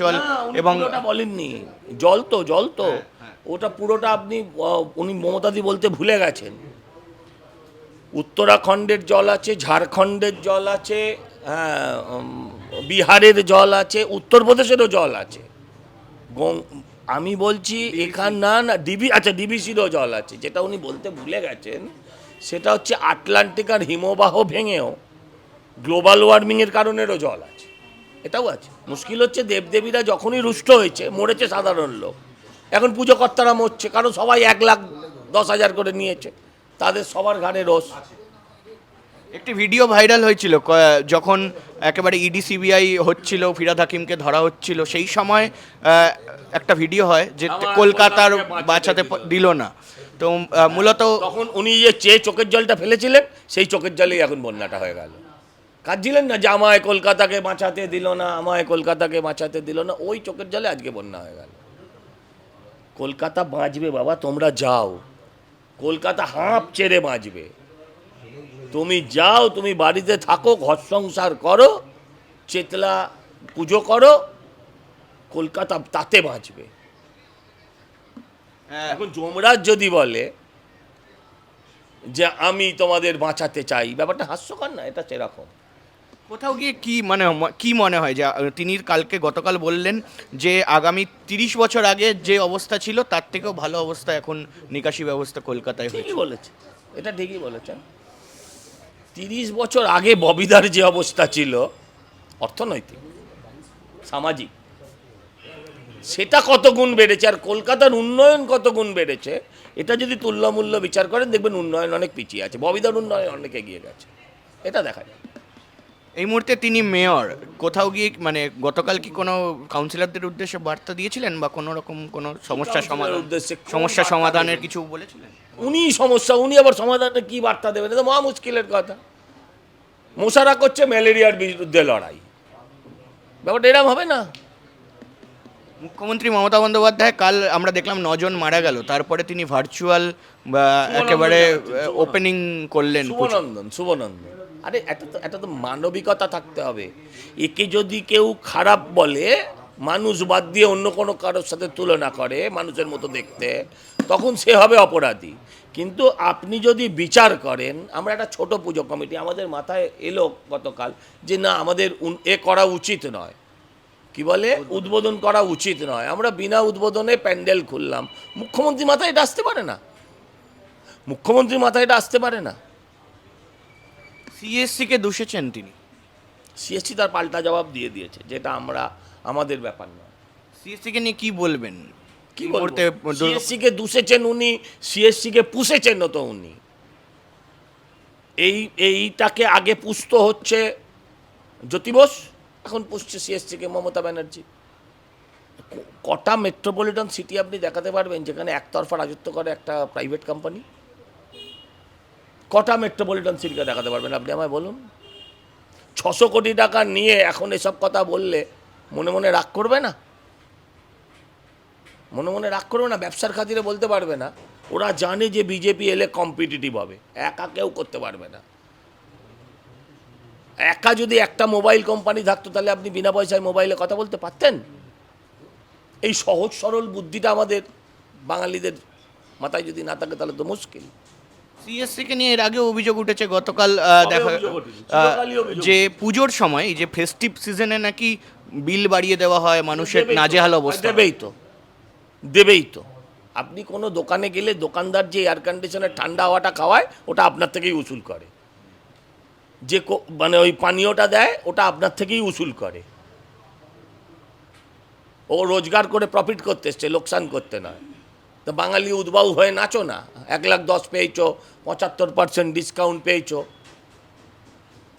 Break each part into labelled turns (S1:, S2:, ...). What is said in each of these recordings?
S1: Virtual
S2: এবং বলেননি। জল তো জল তো। ওটা পুরোটা আপনি উনি মমতাদি বলতে ভুলে গেছেন। উত্তরাখণ্ডের জল আছে ঝাড়খণ্ডের জল আছে হ্যাঁ, বিহারের জল আছে উত্তরপ্রদেশেরও জল আছে। আমি বলছি এখান না না ডিবি আচ্ছা ডিবিসিরও জল আছে। যেটা উনি বলতে ভুলে গেছেন সেটা হচ্ছে আটলান্টিক আর হিমবাহ ভেঙেও গ্লোবাল ওয়ার্মিংয়ের কারণেরও জল আছে। এটাও আছে। মুশকিল হচ্ছে দেবদেবীরা যখনই রুষ্ট হয়েছে মরেছে সাধারণ লোক। এখন পুজো কর্তারা মরছে কারণ সবাই এক লাখ দশ হাজার করে নিয়েছে। তাদের সবার ঘাড়ে রোষ
S1: একটি ভিডিও ভাইরাল হয়েছিল যখন একেবারে E ইডি সিবিআই হচ্ছিল ফিরাদ হাকিমকে ধরা হচ্ছিল সেই সময় একটা ভিডিও হয় যে কলকাতার বাঁচাতে দিল। না। তো মূলত
S2: তখন উনি যে চেয়ে চোখের জলটা ফেলেছিলেন সেই চোখের জলেই এখন বন্যাটা হয়ে গেল। কাঁদছিলেন না যে আমায় কলকাতাকে বাঁচাতে দিল না আমায় কলকাতাকে বাঁচাতে দিল না? ওই চোখের জলে আজকে বন্যা হয়ে গেল। কলকাতা বাঁচবে বাবা তোমরা যাও। কলকাতা হাঁপ চেড়ে বাঁচবে। তুমি যাও তুমি বাড়িতে থাকো ঘর সংসার করো চেতলা পুজো করো কলকাতা তাতে বাঁচবে। এখন যমরাজ যদি বলে যে আমি তোমাদের বাঁচাতে চাই ব্যাপারটা হাস্যকর না এটা সেরকম।
S1: কোথাও গিয়ে কি মানে কি মনে হয়? যে তিনি কালকে গতকাল বললেন যে, আগামী তিরিশ বছর আগে যে অবস্থা ছিল, তার থেকেও ভালো অবস্থা এখন নিকাশি ব্যবস্থা কলকাতায় হয়েছে।
S2: বলেছে। এটা ঠিকই বলেছেন। তিরিশ বছর আগে ববিদার যে অবস্থা ছিল, অর্থনৈতিক, সামাজিক, সেটা কত গুণ বেড়েছে আর কলকাতার উন্নয়ন কত গুণ বেড়েছে, এটা যদি তুল্যমূল্য বিচার করেন, দেখবেন উন্নয়ন অনেক পিছিয়ে আছে। ববিদার উন্নয়ন অনেক এগিয়ে গেছে। এটা দেখা যায়
S1: এই মুহূর্তে তিনি মেয়র। কোথাও গিয়ে মানে গতকাল কি কোনো কাউন্সিলরদের উদ্দেশ্যে বার্তা দিয়েছিলেন বা কোনো রকম কোনো সমস্যা সমাধান
S2: উদ্দেশ্যে
S1: সমস্যা সমাধানের কিছু বলেছিলেন?
S2: উনি সমস্যা উনি আবার সমাধানে কি বার্তা দেবেন? এটা মহা মুশকিলের কথা। মশারা করছে ম্যালেরিয়ার বিরুদ্ধে লড়াই। ব্যাপারটা এরম হবে না?
S1: মুখ্যমন্ত্রী মমতা বন্দ্যোপাধ্যায় কাল আমরা দেখলাম নজন মারা গেল। তারপরে তিনি ভার্চুয়াল বা একেবারে ওপেনিং করলেন
S2: শুভনন্দন শুভনন্দন। আরে এটা তো এটা তো মানবিকতা থাকতে হবে। একে যদি কেউ খারাপ বলে, মানুষ বাদ দিয়ে অন্য কোনো কারোর সাথে তুলনা করে, মানুষের মতো দেখতে, তখন সে হবে অপরাধী। কিন্তু আপনি যদি বিচার করেন, আমরা একটা ছোট পুজো কমিটি, আমাদের মাথায় এলো গতকাল যে না, আমাদের এ করা উচিত নয়। কি বলে? উদ্বোধন করা উচিত নয়। আমরা বিনা উদ্বোধনে প্যান্ডেল খুললাম। মুখ্যমন্ত্রী মাথায় এটা আসতে পারে না। মুখ্যমন্ত্রীর মাথায় এটা আসতে পারে না।
S1: সিএসসি কে দূষেছেন তিনি।
S2: সিএসসি তার পাল্টা জবাব দিয়ে দিয়েছে যেটা আমরা আমাদের ব্যাপার নয়।
S1: সিএসসি কে নিয়ে কি বলবেন?
S2: কি
S1: এই মুহূর্তে দুর্গা-
S2: সিএসসি কে দুষেছেন উনি সিএসসি কে পুষেছেন তো উনি। এই এইটাকে আগে পুষতো হচ্ছে জ্যোতি বোস এখন পুষছে সিএসসি কে মমতা ব্যানার্জি। কটা মেট্রোপলিটন সিটি আপনি দেখাতে পারবেন যেখানে একতরফা রাজত্ব করে একটা প্রাইভেট কোম্পানি কটা মেট্রোপলিটন সিটিকে দেখাতে পারবেন? আপনি আমায় বলুন। ছশো কোটি টাকা নিয়ে এখন এসব কথা বললে মনে মনে রাগ করবে না? মনে মনে রাগ করবে না? ব্যবসার খাতিরে বলতে পারবে না? ওরা জানে যে বিজেপি এলে কম্পিটিটিভ হবে। একা কেউ করতে পারবে না। একা যদি একটা মোবাইল কোম্পানি থাকতো, তাহলে আপনি বিনা পয়সায় মোবাইলে কথা বলতে পারতেন? এই সহজ সরল বুদ্ধিটা আমাদের বাঙালিদের মাথায় যদি না থাকে, তাহলে তো মুশকিল।
S1: সিএসসি কে নিয়ে এর আগে অভিযোগ উঠেছে গতকাল দেখা যে পুজোর সময় এই যে ফেস্টিভ সিজনে নাকি বিল বাড়িয়ে দেওয়া হয় মানুষের। নাজেহাল অবস্থা।
S2: দেবেই তো দেবেই তো। আপনি কোনো দোকানে গেলে দোকানদার যে এয়ার কন্ডিশনের ঠান্ডা হাওয়াটা খাওয়ায় ওটা আপনার থেকেই উসুল করে। যে কো- মানে ওই পানীয়টা দেয় ওটা আপনার থেকেই উসুল করে। ও রোজগার করে প্রফিট করতে এসছে লোকসান করতে নয়। তো বাঙালি উদ্বাউ হয়ে নাচো না। এক লাখ দশ পেয়েছ পঁচাত্তর পার্সেন্ট ডিসকাউন্ট পেয়েছ।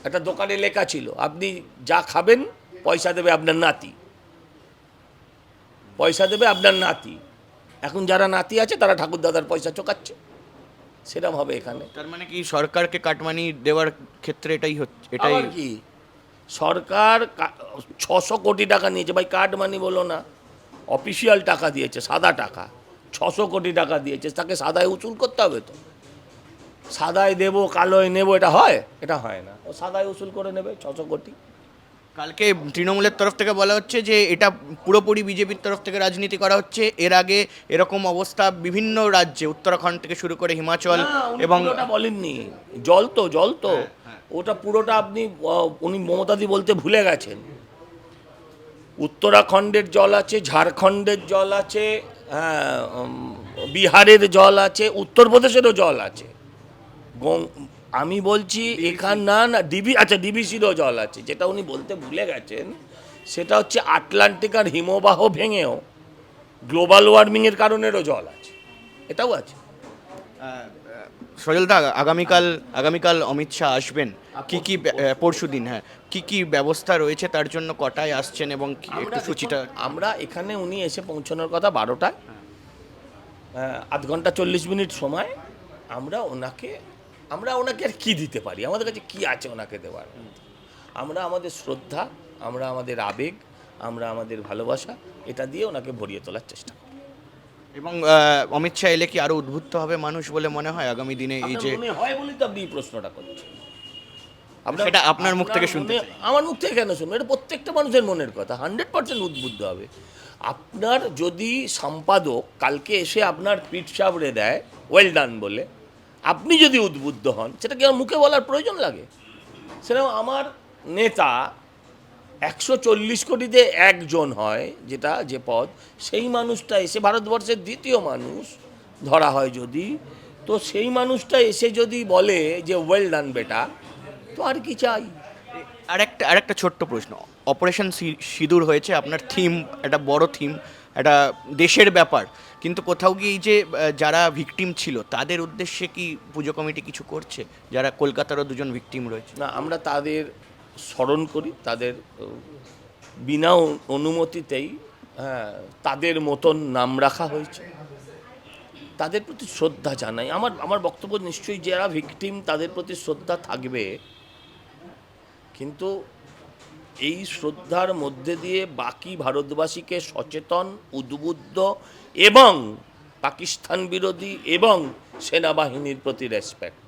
S2: একটা দোকানে লেখা ছিল আপনি যা খাবেন পয়সা দেবে আপনার নাতি। পয়সা দেবে আপনার নাতি। এখন যারা নাতি আছে তারা ঠাকুরদাদার পয়সা চোকাচ্ছে সেরকম হবে এখানে।
S1: তার মানে কি সরকারকে কাটমানি দেওয়ার ক্ষেত্রে এটাই হচ্ছে এটাই
S2: কি? সরকার ছশো কোটি টাকা নিয়েছে। ভাই কাটমানি বলো না। অফিসিয়াল টাকা দিয়েছে সাদা টাকা। ছশো কোটি টাকা দিয়েছে তাকে সাদায় উসুল করতে হবে তো। সাদায় দেবো কালোয় নেব এটা হয়? এটা হয় না। ও সাদায় উসুল করে নেবে ছশো কোটি।
S1: কালকে তৃণমূলের তরফ থেকে বলা হচ্ছে যে এটা পুরোপুরি বিজেপির তরফ থেকে রাজনীতি করা হচ্ছে। এর আগে এরকম অবস্থা বিভিন্ন রাজ্যে উত্তরাখণ্ড থেকে শুরু করে হিমাচল এবং
S2: ওটা বলেননি। জল তো জল তো। ওটা পুরোটা আপনি উনি মমতাদি বলতে ভুলে গেছেন। উত্তরাখণ্ডের জল আছে ঝাড়খণ্ডের জল আছে হ্যাঁ, বিহারের জল আছে উত্তরপ্রদেশেরও জল আছে। আমি বলছি এখান না না ডিবি আচ্ছা ডিবিসিরও জল আছে যেটা উনি বলতে ভুলে গেছেন সেটা হচ্ছে আটলান্টিক আর হিমবাহ ভেঙেও গ্লোবাল ওয়ার্মিংয়ের কারণেরও জল আছে। এটাও আছে।
S1: সজলদা আগামীকাল আগামীকাল অমিত শাহ আসবেন। কি কি পরশু দিন হ্যাঁ। কি কি ব্যবস্থা রয়েছে তার জন্য কটায় আসছেন এবং কি একটু সূচিটা?
S2: আমরা এখানে উনি এসে পৌঁছানোর কথা বারোটায়। আধ ঘণ্টা চল্লিশ মিনিট সময়। আমরা ওনাকে আমরা ওনাকে আর কী দিতে পারি? আমাদের কাছে কি আছে ওনাকে দেওয়ার? আমরা আমাদের শ্রদ্ধা আমরা আমাদের আবেগ আমরা আমাদের ভালোবাসা এটা দিয়ে ওনাকে ভরিয়ে তোলার চেষ্টা করি
S1: এবং অমিত শাহ এলে কি আরও উদ্বুদ্ধ হবে মানুষ বলে মনে হয় আগামী দিনে এই যে
S2: মনে হয় বলেই তো আপনি এই প্রশ্নটা করছেন। আপনার-
S1: সেটা আপনার মুখ থেকে শুনতে
S2: আমার মুখ থেকে কেন শুনব? এটা প্রত্যেকটা মানুষের মনের কথা। হান্ড্রেড পার্সেন্ট উদ্বুদ্ধ হবে। আপনার যদি সম্পাদক কালকে এসে আপনার পিঠ সাবড়ে দেয় ওয়েল ডান বলে আপনি যদি উদ্বুদ্ধ হন সেটা কি আমার মুখে বলার প্রয়োজন লাগে? সেরকম আমার নেতা একশো চল্লিশ কোটিতে একজন হয় যেটা যে পদ সেই মানুষটা এসে ভারতবর্ষের দ্বিতীয় মানুষ ধরা হয় যদি। তো সেই মানুষটা এসে যদি বলে যে ওয়েল ডান বেটা। তো আর কি চাই?
S1: আরেকটা আরেকটা ছোট্ট প্রশ্ন। অপারেশন সিঁদুর হয়েছে আপনার থিম একটা বড় থিম একটা দেশের ব্যাপার। কিন্তু কোথাও গিয়ে এই যে যারা ভিকটিম ছিল তাদের উদ্দেশ্যে কি পুজো কমিটি কিছু করছে? যারা কলকাতারও দুজন ভিকটিম রয়েছে।
S2: না আমরা তাদের স্মরণ করি তাদের বিনা অনুমতিতেই হ্যাঁ, তাদের মতন নাম রাখা হয়েছে। তাদের প্রতি শ্রদ্ধা জানাই। আমার আমার বক্তব্য নিশ্চয়ই যারা ভিকটিম তাদের প্রতি শ্রদ্ধা থাকবে। কিন্তু এই শ্রদ্ধার মধ্যে দিয়ে বাকি ভারতবাসীকে সচেতন উদ্বুদ্ধ এবং পাকিস্তান বিরোধী এবং সেনাবাহিনীর প্রতি রেসপেক্ট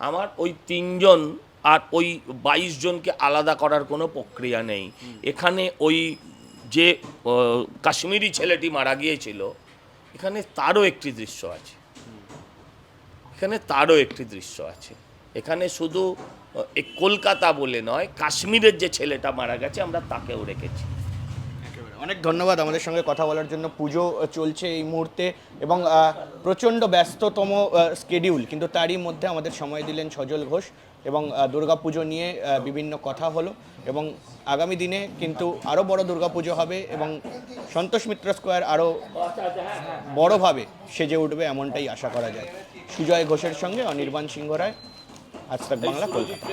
S2: আমার ওই তিনজন আর ওই বাইশ জনকে আলাদা করার কোনো প্রক্রিয়া নেই। এখানে ওই যে কাশ্মীরি ছেলেটি মারা গিয়েছিল এখানে তারও একটি দৃশ্য আছে। এখানে তারও একটি দৃশ্য আছে। এখানে শুধু কলকাতা বলে নয় কাশ্মীরের যে ছেলেটা মারা গেছে আমরা তাকেও রেখেছি।
S1: অনেক ধন্যবাদ আমাদের সঙ্গে কথা বলার জন্য। পুজো চলছে এই মুহূর্তে এবং প্রচণ্ড ব্যস্ততম স্কেডিউল কিন্তু তারই মধ্যে আমাদের সময় দিলেন সজল ঘোষ। এবং দুর্গাপুজো নিয়ে বিভিন্ন কথা হলো এবং আগামী দিনে কিন্তু আরও বড় দুর্গাপুজো হবে এবং সন্তোষ মিত্র স্কোয়ার আরও বড়ভাবে সেজে উঠবে এমনটাই আশা করা যায়। সুজয় ঘোষের সঙ্গে অনির্বাণ সিংহ রায়, আজ বাংলা কলকাতা।